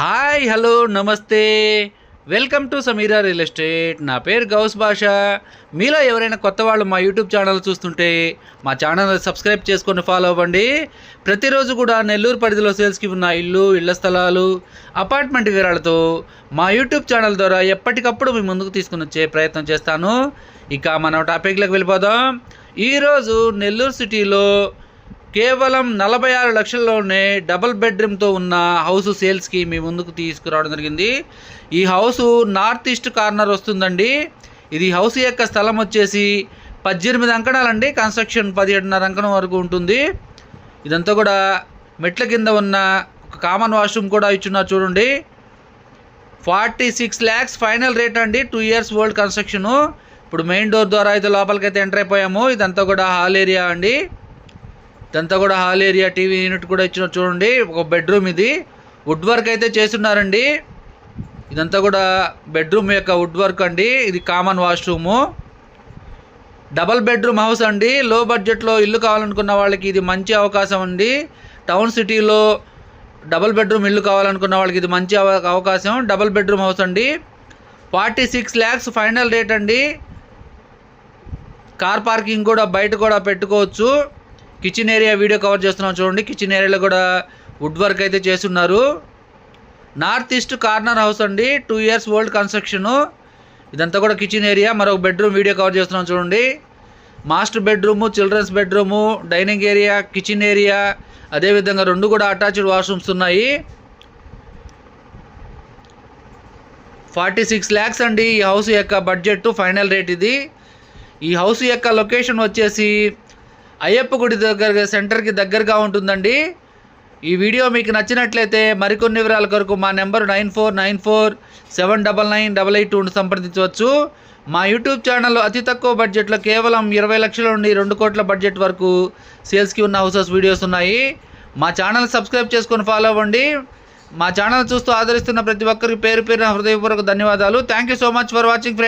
Hi hello నమస్తే. Welcome to Sameera real estate. నా పేరు గౌస్ భాష. మీలో ఎవరైనా కొత్త వాళ్ళు మా యూట్యూబ్ ఛానల్ చూస్తుంటే మా ఛానల్ సబ్స్క్రైబ్ చేసుకొని ఫాలో అవ్వండి. ప్రతిరోజు కూడా నెల్లూరు పరిధిలో సేల్స్కి ఉన్న ఇల్లు ఇళ్ళ స్థలాలు అపార్ట్మెంట్ వివరాలతో మా యూట్యూబ్ ఛానల్ ద్వారా ఎప్పటికప్పుడు మీ ముందుకు తీసుకుని వచ్చే ప్రయత్నం చేస్తాను. ఇక మనం టాపిక్లోకి వెళ్ళిపోదాం. ఈరోజు నెల్లూరు సిటీలో కేవలం నలభై ఆరు లక్షల్లోనే డబుల్ బెడ్రూమ్తో ఉన్న హౌస్ సేల్స్కి మీ ముందుకు తీసుకురావడం జరిగింది. ఈ హౌస్ నార్త్ ఈస్ట్ కార్నర్ వస్తుందండి. ఇది హౌస్ యొక్క స్థలం వచ్చేసి పద్దెనిమిది అంకణాలండి. కన్స్ట్రక్షన్ పదిహేడున్నర అంకణం వరకు ఉంటుంది. ఇదంతా కూడా మెట్ల కింద ఉన్న ఒక కామన్ వాష్రూమ్ కూడా ఇచ్చున్నారు చూడండి. Forty six lakhs final rate అండి. Two years old construction. ఇప్పుడు మెయిన్ డోర్ ద్వారా అయితే లోపలికైతే ఎంటర్ అయిపోయాము. ఇదంతా కూడా హాల్ ఏరియా అండి. ఇదంతా కూడా హాల్ ఏరియా టీవీ యూనిట్ కూడా ఇచ్చిన చూడండి. ఒక బెడ్రూమ్ ఇది. వుడ్ వర్క్ అయితే చేస్తున్నారండి. ఇదంతా కూడా బెడ్రూమ్ యొక్క వుడ్ వర్క్ అండి. ఇది common washroom. Double bedroom house అండి. లో బడ్జెట్లో ఇల్లు కావాలనుకున్న వాళ్ళకి ఇది మంచి అవకాశం అండి. టౌన్ సిటీలో డబల్ బెడ్రూమ్ ఇల్లు కావాలనుకున్న వాళ్ళకి ఇది మంచి అవకాశం. డబల్ బెడ్రూమ్ హౌస్ అండి. Forty six lakhs final rate అండి. కార్ పార్కింగ్ కూడా బయట కూడా పెట్టుకోవచ్చు. కిచెన్ ఏరియా వీడియో కవర్ చేస్తున్నాం చూడండి. కిచెన్ ఏరియాలో కూడా వుడ్ వర్క్ అయితే చేస్తున్నారు. నార్త్ ఈస్ట్ కార్నర్ హౌస్ అండి. Two years old construction. ఇదంతా కూడా కిచెన్ ఏరియా. మరొక బెడ్రూమ్ వీడియో కవర్ చేస్తున్నాం చూడండి. Master bedroom children's bedroom dining area kitchen area అదేవిధంగా రెండు కూడా అటాచ్డ్ వాష్రూమ్స్ ఉన్నాయి. ఫార్టీ సిక్స్ ల్యాక్స్ అండి ఈ హౌస్ యొక్క బడ్జెట్ ఫైనల్ రేట్ ఇది. ఈ హౌస్ యొక్క లొకేషన్ వచ్చేసి అయ్యప్ప గుడి దగ్గర సెంటర్కి దగ్గరగా ఉంటుందండి. ఈ వీడియో మీకు నచ్చినట్లయితే మరికొన్ని వివరాల కొరకు మా number nine four nine four seven double nine double eight టూను సంప్రదించవచ్చు. మా యూట్యూబ్ ఛానల్లో అతి తక్కువ బడ్జెట్లో కేవలం ఇరవై లక్షల నుండి రెండు కోట్ల బడ్జెట్ వరకు సేల్స్కి ఉన్న హౌసెస్ వీడియోస్ ఉన్నాయి. మా ఛానల్ సబ్స్క్రైబ్ చేసుకొని ఫాలో అవ్వండి. మా ఛానల్ చూస్తూ ఆదరిస్తున్న ప్రతి ఒక్కరికి పేరు పేరున హృదయపూర్వక ధన్యవాదాలు. Thank you so much for watching